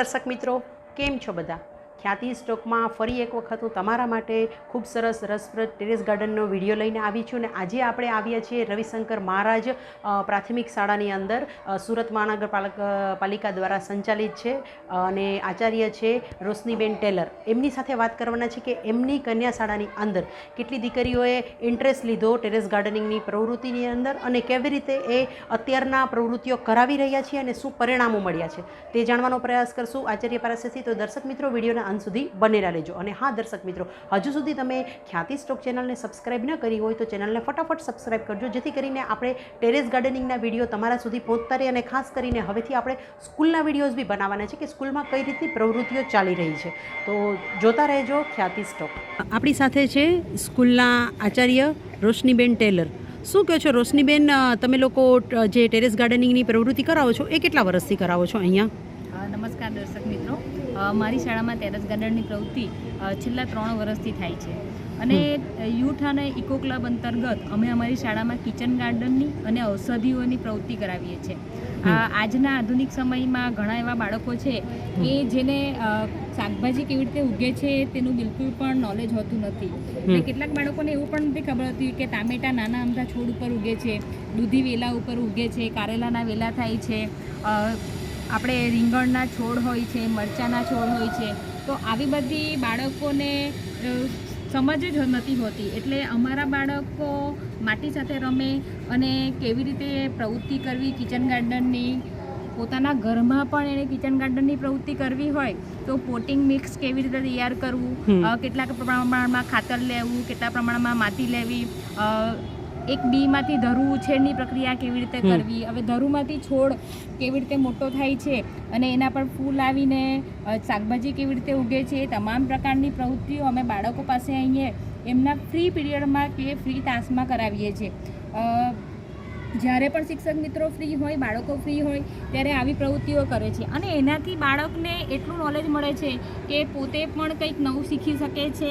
દર્શક મિત્રો કેમ છો બધા? ખ્યાતિ સ્ટોકમાં ફરી એક વખત હું તમારા માટે ખૂબ સરસ રસપ્રદ ટેરેસ ગાર્ડનનો વીડિયો લઈને આવી છું અને આજે આપણે આવ્યા છીએ રવિશંકર મહારાજ પ્રાથમિક શાળાની અંદર સુરત મહાનગરપાલક પાલિકા દ્વારા સંચાલિત છે અને આચાર્ય છે રોશનીબેન ટેલર. એમની સાથે વાત કરવાના છે કે એમની કન્યા શાળાની અંદર કેટલી દીકરીઓએ ઇન્ટરેસ્ટ લીધો ટેરેસ ગાર્ડનિંગની પ્રવૃત્તિની અંદર અને કેવી રીતે એ અત્યારના પ્રવૃત્તિઓ કરાવી રહ્યા છે અને શું પરિણામો મળ્યા છે તે જાણવાનો પ્રયાસ કરશું. આચાર્ય પાસેથી તો દર્શક મિત્રો, વિડીયોના અંત સુધી બનેલા રહેજો. અને હા, દર્શક મિત્રો, હજુ સુધી તમે ખ્યાતિ સ્ટોક ચેનલને સબસ્ક્રાઇબ ન કરી હોય તો ચેનલને ફટાફટ સબસ્ક્રાઈબ કરજો, જેથી કરીને આપણે ટેરેસ ગાર્ડનિંગના વીડિયો તમારા સુધી પહોંચતા રહે અને ખાસ કરીને હવેથી આપણે સ્કૂલના વિડીયોઝ બી બનાવવાના છે કે સ્કૂલમાં કઈ રીતની પ્રવૃત્તિઓ ચાલી રહી છે. તો જોતા રહેજો ખ્યાતિ સ્ટોક આપણી સાથે છે સ્કૂલના આચાર્ય રોશનીબેન ટેલર. શું કહો છો રોશનીબેન તમે લોકો જે ટેરેસ ગાર્ડનિંગની પ્રવૃત્તિ કરાવો છો એ કેટલા વર્ષથી કરાવો છો અહીંયા? નમસ્કાર દર્શક મિત્રો. મારી શાળામાં ટેરેસ ગાર્ડનની પ્રવૃત્તિ છેલ્લા ત્રણ વર્ષથી થાય છે. અને યુથ અને ઇકો ક્લબ અંતર્ગત અમે અમારી શાળામાં કિચન ગાર્ડનની અને ઔષધિઓની પ્રવૃત્તિ કરાવીએ છીએ. આ આજના આધુનિક સમયમાં ઘણા એવા બાળકો છે કે જેને શાકભાજી કેવી રીતે ઉગે છે તેનું બિલકુલ પણ નોલેજ હોતું નથી. અને કેટલાક બાળકોને એવું પણ નથી ખબર હતી કે ટામેટા નાના અમથા છોડ ઉપર ઉગે છે દૂધી વેલા ઉપર ઉગે છે કારેલાના વેલા થાય છે આપણે રીંગણના છોડ હોય છે મરચાંના છોડ હોય છે તો આવી બધી બાળકોને સમજ જ નથી હોતી. એટલે અમારા બાળકો માટી સાથે રમે અને કેવી રીતે પ્રવૃત્તિ કરવી કિચન ગાર્ડનની પોતાના ઘરમાં પણ એને કિચન ગાર્ડનની પ્રવૃત્તિ કરવી હોય તો પોટિંગ મિક્સ કેવી રીતે તૈયાર કરવું કેટલા પ્રમાણમાં ખાતર લેવું કેટલા પ્રમાણમાં માટી લેવી એક બીમાંથી ધરુ ઉછેરની પ્રક્રિયા કેવી રીતે કરવી? હવે ધરુમાંથી છોડ કેવી રીતે મોટો થાય છે અને એના પર ફૂલ આવીને શાકભાજી કેવી રીતે ઉગે છે એ તમામ પ્રકારની પ્રવૃત્તિઓ અમે બાળકો પાસે અહીંયા એમના ફ્રી પીરિયડમાં કે ફ્રી તાસમાં કરાવીએ છીએ. જ્યારે પણ શિક્ષક મિત્રો ફ્રી હોય બાળકો ફ્રી હોય ત્યારે આવી પ્રવૃત્તિઓ કરે છે. અને એનાથી બાળકને એટલું નોલેજ મળે છે કે પોતે પણ કંઈક નવું શીખી શકે છે.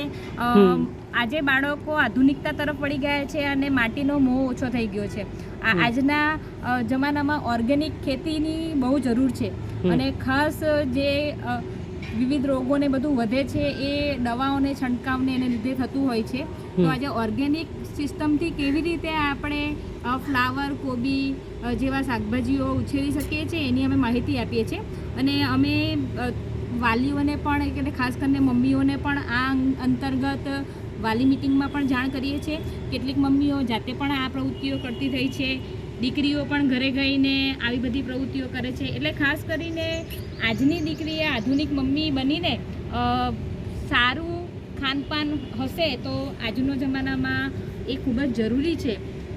આજે બાળકો આધુનિકતા તરફ વળી ગયા છે અને માટીનો મોહ ઓછો થઈ ગયો છે. આ આજના જમાનામાં ઓર્ગેનિક ખેતીની બહુ જરૂર છે. અને ખાસ જે વિવિધ રોગોને બધું વધે છે એ દવાઓને છંટકાવને એને લીધે થતું હોય છે. તો આજે ઓર્ગેનિક સિસ્ટમથી કેવી રીતે આપણે ફ્લાવર કોબી જેવા શાકભાજીઓ ઉછેરી શકીએ છીએ એની અમે માહિતી આપીએ છીએ. અને અમે વાલીઓને પણ એટલે ખાસ કરીને મમ્મીઓને પણ આ અંતર્ગત વાલી મિટિંગમાં પણ જાણ કરીએ છીએ. કેટલીક મમ્મીઓ જાતે પણ આ પ્રવૃત્તિઓ કરતી થઈ છે. દીકરીઓ પણ ઘરે ગઈને આવી બધી પ્રવૃત્તિઓ કરે છે. એટલે ખાસ કરીને આજની દીકરીએ આધુનિક મમ્મી બનીને સારું ખાનપાન હશે તો આજનો જમાનામાં એ ખૂબ જ જરૂરી છે.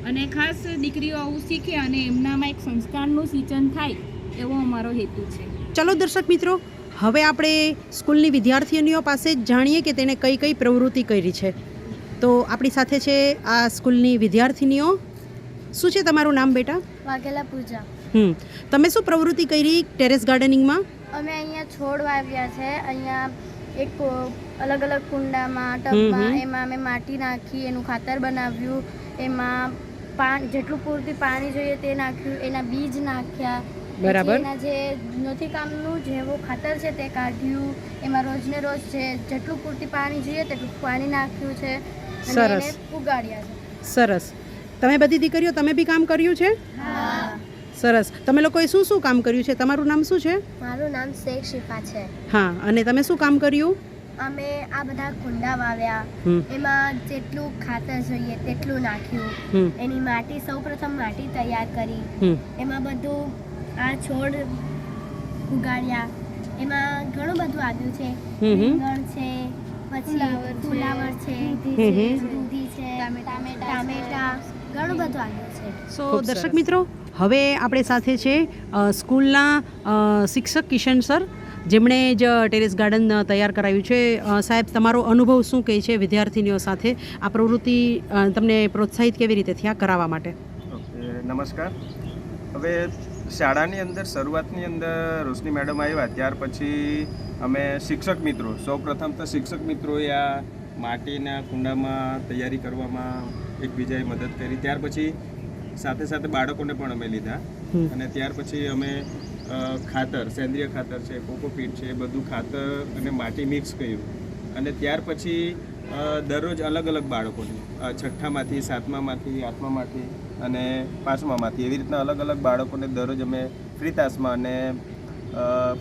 અને ખાસ દીકરીઓ આવું શીખે અને એમનામાં એક સંસ્કારનું સિંચન થાય એવો અમારો હેતુ છે. ચલો દર્શક મિત્રો, હવે આપણે સ્કૂલની વિદ્યાર્થીનીઓ પાસે જાણીએ કે તેણે કઈ કઈ પ્રવૃત્તિ કરી છે. તો આપણી સાથે છે આ સ્કૂલની વિદ્યાર્થીનીઓ શું છે તમારું નામ બેટા? વાઘેલા પૂજા. હમ. તમે શું પ્રવૃત્તિ કરી ટેરેસ ગાર્ડનિંગમાં? અમે અહીંયા છોડ વાવ્યા છે. અહીંયા એક અલગ અલગ કુંડામાં ટબમાં એમાં અમે માટી નાખી એનું ખાતર બનાવ્યું. એમાં પાણી જેટલું પૂરતી પાણી જોઈએ તે નાખ્યું. એના બીજ નાખ્યા. બરાબર. એના જે નથી કામનું જેવું ખાતર છે તે કાઢ્યું. એમાં રોજને રોજ છે જેટલું પૂરતી પાણી જોઈએ તેટલું પાણી નાખ્યું છે. અને. એને ઉગાડ્યા છે. સરસ. તમે બધી દીકરીઓ તમે બી કામ કર્યું છે? હા. સરસ. તમે લોકોએ શું શું કામ કર્યું છે? તમારું નામ શું છે? મારું નામ શેખ શિફા છે. હા અને તમે શું કામ કર્યું? અમે આ બધા કુંડા વાવ્યા. એમાં જેટલું ખાતર જોઈએ તેટલું નાખ્યું. એની માટી સૌપ્રથમ માટી તૈયાર કરી. એમાં બધું આ છોડ ઉગાડ્યા. એમાં ઘણું બધું આવ્યું છે. રીંગણ છે પછી ફુલાવર છે. દૂધી છે ટામેટા. ઘણું બધું આવ્યું છે. સો દર્શક મિત્રો હવે આપણે સાથે છે સ્કૂલના શિક્ષક કિશન સર. જેમણે જ ટેરેસ ગાર્ડન તૈયાર કરાવ્યું છે. સાહેબ તમારો અનુભવ શું કહે છે વિદ્યાર્થીનીઓ સાથે? આ પ્રવૃત્તિ તમને પ્રોત્સાહિત કેવી રીતે થયા કરાવવા માટે? ઓકે નમસ્કાર. હવે શાળાની અંદર શરૂઆતની અંદર રોશની મેડમ આવ્યા. ત્યાર પછી અમે શિક્ષક મિત્રો સૌ પ્રથમ તો શિક્ષક મિત્રોએ આ માટીના કુંડામાં તૈયારી કરવામાં એકબીજાએ મદદ કરી. ત્યાર પછી સાથે સાથે બાળકોને પણ અમે લીધા. અને ત્યાર પછી અમે ખાતર સેન્દ્રિય ખાતર છે કોકોપીટ છે બધું ખાતર અને માટી મિક્સ કર્યું. અને ત્યાર પછી દરરોજ અલગ અલગ બાળકોને છઠ્ઠામાંથી સાતમામાંથી આઠમામાંથી અને પાંચમામાંથી એવી રીતના અલગ અલગ બાળકોને દરરોજ અમે ફ્રી તાસમાં અને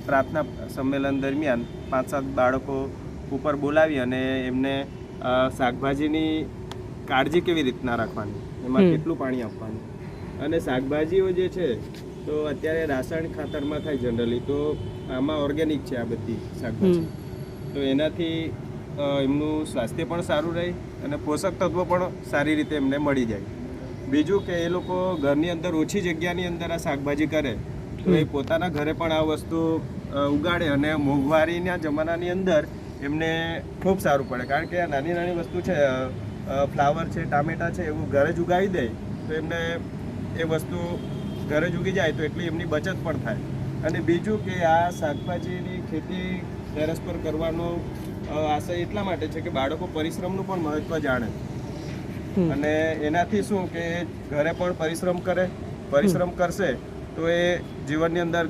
પ્રાર્થના સંમેલન દરમિયાન પાંચ સાત બાળકો ઉપર બોલાવી અને એમને શાકભાજીની કાળજી કેવી રીતના રાખવાની? એમાં કેટલું પાણી આપવાનું? અને શાકભાજીઓ જે છે તો અત્યારે રાસાયણિક ખાતરમાં થાય જનરલી તો આમાં ઓર્ગેનિક છે આ બધી શાકભાજી. તો એનાથી એમનું સ્વાસ્થ્ય પણ સારું રહે અને પોષક તત્વો પણ સારી રીતે એમને મળી જાય. બીજું કે એ લોકો ઘરની અંદર ઓછી જગ્યાની અંદર આ શાકભાજી કરે તો એ પોતાના ઘરે પણ આ વસ્તુ ઉગાડે અને મોંઘવારીના જમાનાની અંદર એમને ખૂબ સારું પડે. કારણ કે આ નાની નાની વસ્તુ છે ફ્લાવર છે ટામેટા છે એવું ઘરે જ ઉગાવી દે તો એમને એ વસ્તુ ઘરે જ ઉગી જાય તો એટલી એમની બચત પણ થાય. અને બીજું કે આ શાકભાજીની ખેતી ટેરેસ પર કરવાનો આશય એટલા માટે છે કે બાળકો પરિશ્રમનું પણ મહત્વ જાણે. અને એનાથી શું કે ઘરે પણ પરિશ્રમ કરે પરિશ્રમ કરશે તો એ જીવનની અંદર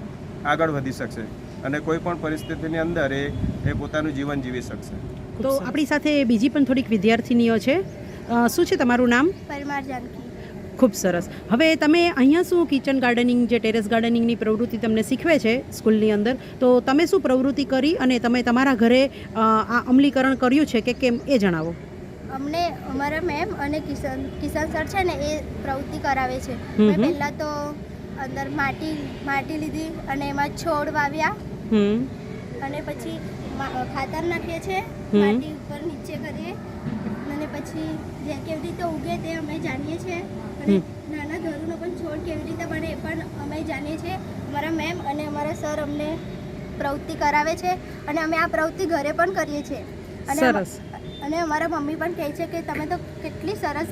આગળ વધી શકશે. અને કોઈ પણ પરિસ્થિતિની અંદર એ એ પોતાનું જીવન જીવી શકશે. તો આપણી સાથે બીજી પણ થોડીક વિદ્યાર્થીનીઓ છે. શું છે તમારું નામ? પરમાર જાનકી. ખૂબ સરસ. હવે તમે અહીંયા શું કિચન ગાર્ડનિંગ જે ટેરેસ ગાર્ડનિંગની પ્રવૃત્તિ તમને શીખવે છે સ્કૂલની અંદર તો તમે શું પ્રવૃત્તિ કરી અને તમે તમારા ઘરે આ અમલીકરણ કર્યું છે કે કેમ એ જણાવો. અમને અમારા મેમ અને કિશન કિશન સર છે ને એ પ્રવૃત્તિ કરાવે છે. પહેલાં તો અંદર માટી માટી લીધી અને એમાં છોડ વાવ્યા. અને પછી ખાતર નાખીએ છીએ માટી ઉપર નીચે કરીએ. અને પછી જે કેવી રીતે ઉગે તે અમે જાણીએ છીએ અને નાના ધરુનો પણ છોડ કેવી રીતે બને એ પણ અમે જાણીએ છીએ અમારા મેમ અને અમારા સર અમને પ્રવૃત્તિ કરાવે છે અને અમે આ પ્રવૃત્તિ ઘરે પણ કરીએ છીએ. અને અને અમારા મમ્મી પણ કહે છે કે તમે તો કેટલી સરસ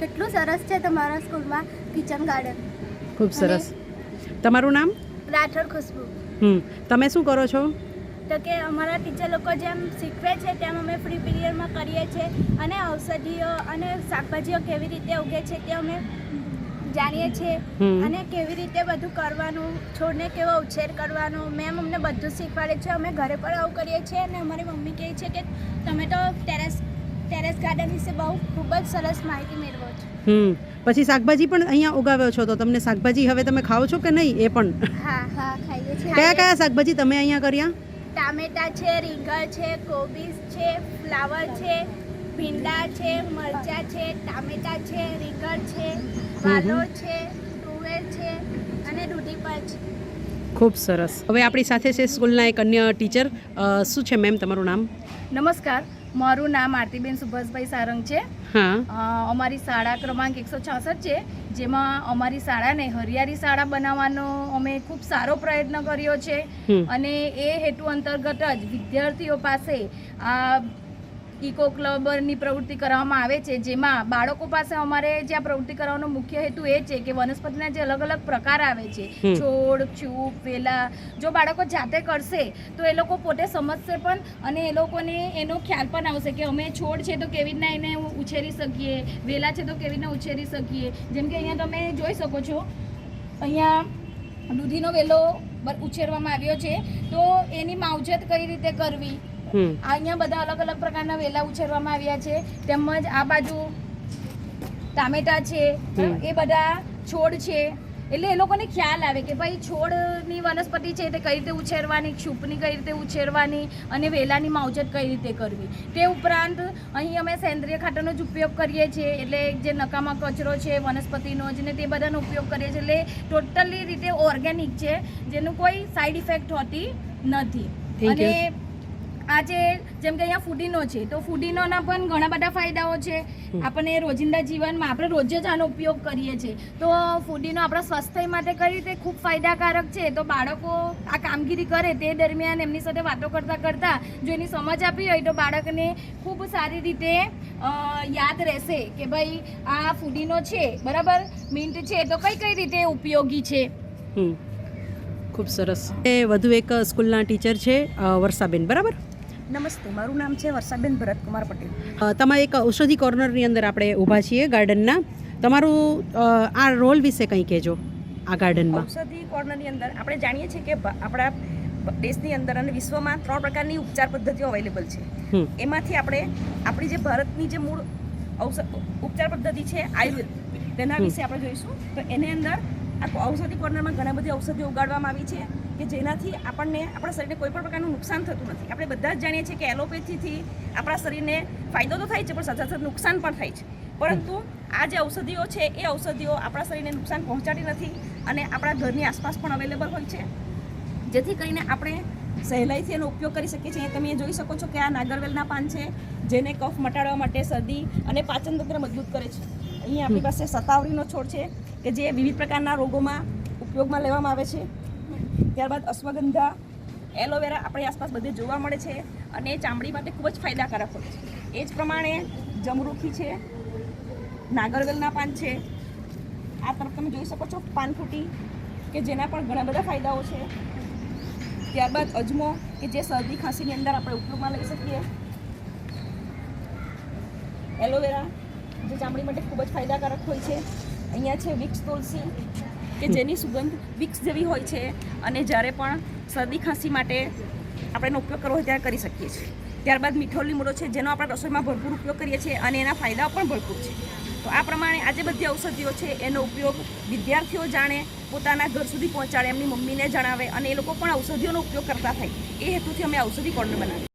કેટલું સરસ છે તમારા સ્કૂલમાં કિચન ગાર્ડન. ખૂબ સરસ. તમારું નામ? રાઠોડ ખુશ્બુ. તમે શું કરો છો? તો કે અમારા ટીચર લોકો જેમ શીખવે છે તેમ અમે ફ્રી પીરિયડમાં કરીએ છીએ. અને ઔષધિઓ અને શાકભાજીઓ કેવી રીતે ઉગે છે તે અમે જાણીએ છીએ. અને કેવી રીતે બધું કરવાનું છોડને કેવો ઉછેર કરવાનો મેમ અમને બધું શીખવાડે છે. અમે ઘરે પણ આવું કરીએ છીએ અને અમારી મમ્મી કહે છે કે તમે તો ટેરેસ ટેરેસ ગાર્ડન વિશે બહુ ખૂબ જ સરસ માહિતી મેળવો છો. હમ પછી શાકભાજી પણ અહીંયા ઉગાવ્યો છો તો તમને શાકભાજી હવે તમે ખાઓ છો કે નહીં એ પણ? હા હા ખાઈએ છીએ. કયા કયા શાકભાજી તમે અહીંયા કર્યા? ટામેટા છે રીંગણ છે કોબીઝ છે ફ્લાવર છે ભીંડા છે મરચાં છે ટામેટા છે રીંગણ છે વાલોળ છે તુવેર છે અને દૂધી પણ છે. ખૂબ સરસ. હવે આપણી સાથે છે સ્કૂલના એક અન્ય ટીચર. શું છે મેમ તમારું નામ? નમસ્કાર. મારું નામ આરતીબેન સુભાષભાઈ સારંગ છે. અમારી શાળા ક્રમાંક એકસો છાસઠ છે જેમાં અમારી શાળાને હરિયાળી શાળા બનાવવાનો અમે ખૂબ સારો પ્રયત્ન કર્યો છે. અને એ હેતુ અંતર્ગત જ વિદ્યાર્થીઓ પાસે આ ઇકો ક્લબની પ્રવૃત્તિ કરવામાં આવે છે જેમાં બાળકો પાસે અમારે જે આ પ્રવૃત્તિ કરવાનો મુખ્ય હેતુ એ છે કે વનસ્પતિના જે અલગ અલગ પ્રકાર આવે છે. છોડ છૂપ વેલા જો બાળકો જાતે કરશે તો એ લોકો પોતે સમજશે પણ અને એ લોકોને એનો ખ્યાલ પણ આવશે કે અમે છોડ છે તો કેવી રીતના એને ઉછેરી શકીએ વેલા છે તો કેવી રીતના ઉછેરી શકીએ. જેમ કે અહીંયા તમે જોઈ શકો છો અહીંયા દૂધીનો વેલો ઉછેરવામાં આવ્યો છે તો એની માવજત કઈ રીતે કરવી? અહીંયા બધા અલગ અલગ પ્રકારના વેલા ઉછેરવામાં આવ્યા છે. તેમજ આ બાજુ ટામેટા છે એ બધા છોડ છે. એટલે એ લોકોને ખ્યાલ આવે કે ભાઈ છોડની વનસ્પતિ છે તે કઈ રીતે ઉછેરવાની ક્ષુપની કઈ રીતે ઉછેરવાની અને વેલાની માવજત કઈ રીતે કરવી. તે ઉપરાંત અહીં અમે સેન્દ્રિય ખાતરનો જ ઉપયોગ કરીએ છીએ. એટલે જે નકામા કચરો છે વનસ્પતિનો જ ને તે બધાનો ઉપયોગ કરીએ છીએ. એટલે ટોટલી રીતે ઓર્ગેનિક છે જેનું કોઈ સાઈડ ઇફેક્ટ હોતી નથી. અને આ જે જેમ કે અહીંયા ફૂડીનો છે તો ફૂડીનોના પણ ઘણા બધા ફાયદાઓ છે. આપણને રોજિંદા જીવનમાં આપણે રોજ જ આનો ઉપયોગ કરીએ છીએ. તો ફૂડીનો આપણા સ્વાસ્થ્ય માટે કઈ રીતે ખૂબ ફાયદાકારક છે તો બાળકો આ કામગીરી કરે તે દરમિયાન એમની સાથે વાતો કરતાં કરતાં જો એની સમજ આપી હોય તો બાળકને ખૂબ સારી રીતે યાદ રહેશે કે ભાઈ આ ફૂડીનો છે બરાબર? મિન્ટ છે તો કઈ કઈ રીતે ઉપયોગી છે? ખૂબ સરસ. એ વધુ એક સ્કૂલના ટીચર છે વર્ષાબેન બરાબર? નમસ્તે મારું નામ છે વર્ષાબેન ભરતકુમાર પટેલ. તમે એક ઔષધિ કોર્નરની અંદર આપણે ઊભા છીએ ગાર્ડનના તમારું આ રોલ વિશે કંઈ કહેજો આ ગાર્ડનમાં. ઔષધિ કોર્નરની અંદર આપણે જાણીએ છીએ કે આપણા દેશની અંદર અને વિશ્વમાં ત્રણ પ્રકારની ઉપચાર પદ્ધતિઓ અવેલેબલ છે. એમાંથી આપણે આપણી જે ભારતની જે મૂળ ઉપચાર પદ્ધતિ છે આયુર્વેદ તેના વિશે આપણે જોઈશું. તો એની અંદર આ ઔષધિ કોર્નરમાં ઘણા બધી ઔષધિઓ ઉગાડવામાં આવી છે કે જેનાથી આપણને આપણા શરીરને કોઈ પણ પ્રકારનું નુકસાન થતું નથી. આપણે બધા જ જાણીએ છીએ કે એલોપેથીથી આપણા શરીરને ફાયદો તો થાય છે પણ સાથે સાથે નુકસાન પણ થાય છે. પરંતુ આ જે ઔષધિઓ છે એ ઔષધિઓ આપણા શરીરને નુકસાન પહોંચાડી નથી અને આપણા ઘરની આસપાસ પણ અવેલેબલ હોય છે. જેથી કરીને આપણે સહેલાઈથી એનો ઉપયોગ કરી શકીએ છીએ. તમે જોઈ શકો છો કે આ નાગરવેલના પાન છે જેને કફ મટાડવા માટે શરદી અને પાચન તંત્ર મજબૂત કરે છે. અહીંયા આપણી પાસે સતાવરીનો છોડ છે. કે જે વિવિધ પ્રકારના રોગોમાં ઉપયોગમાં લેવામાં આવે છે. ત્યારબાદ અશ્વગંધા, એલોવેરા આપણી આસપાસ બધે જોવા મળે છે અને ચામડી માટે ખૂબ જ ફાયદાકારક હોય છે. એ જ પ્રમાણે જમરૂખી છે નાગરવેલના પાન છે. આ તરફ તમે જોઈ શકો છો પાનફૂટી, કે જેના પણ ઘણા બધા ફાયદાઓ છે. ત્યારબાદ અજમો, કે જે શરદી ખાંસીની અંદર આપણે ઉપયોગમાં લઈ શકીએ. એલોવેરા, જે ચામડી માટે ખૂબ જ ફાયદાકારક હોય છે. અહીંયા છે વિક્સ તુલસી, કે જેની સુગંધ વિક્સ જેવી હોય છે. અને જ્યારે પણ શરદી ખાંસી માટે આપણે એનો ઉપયોગ કરવો હોય ત્યારે કરી શકીએ છીએ. ત્યારબાદ મીઠો લીમડો છે, જેનો આપણે રસોઈમાં ભરપૂર ઉપયોગ કરીએ છીએ અને એના ફાયદાઓ પણ ભરપૂર છે. તો આ પ્રમાણે આજે બધી ઔષધિઓ છે, એનો ઉપયોગ વિદ્યાર્થીઓ જાણે પોતાના ઘર સુધી પહોંચાડે, એમની મમ્મીને જણાવે અને એ લોકો પણ ઔષધિઓનો ઉપયોગ કરતા થાય. એ હેતુથી અમે ઔષધિ કોર્નર બનાવી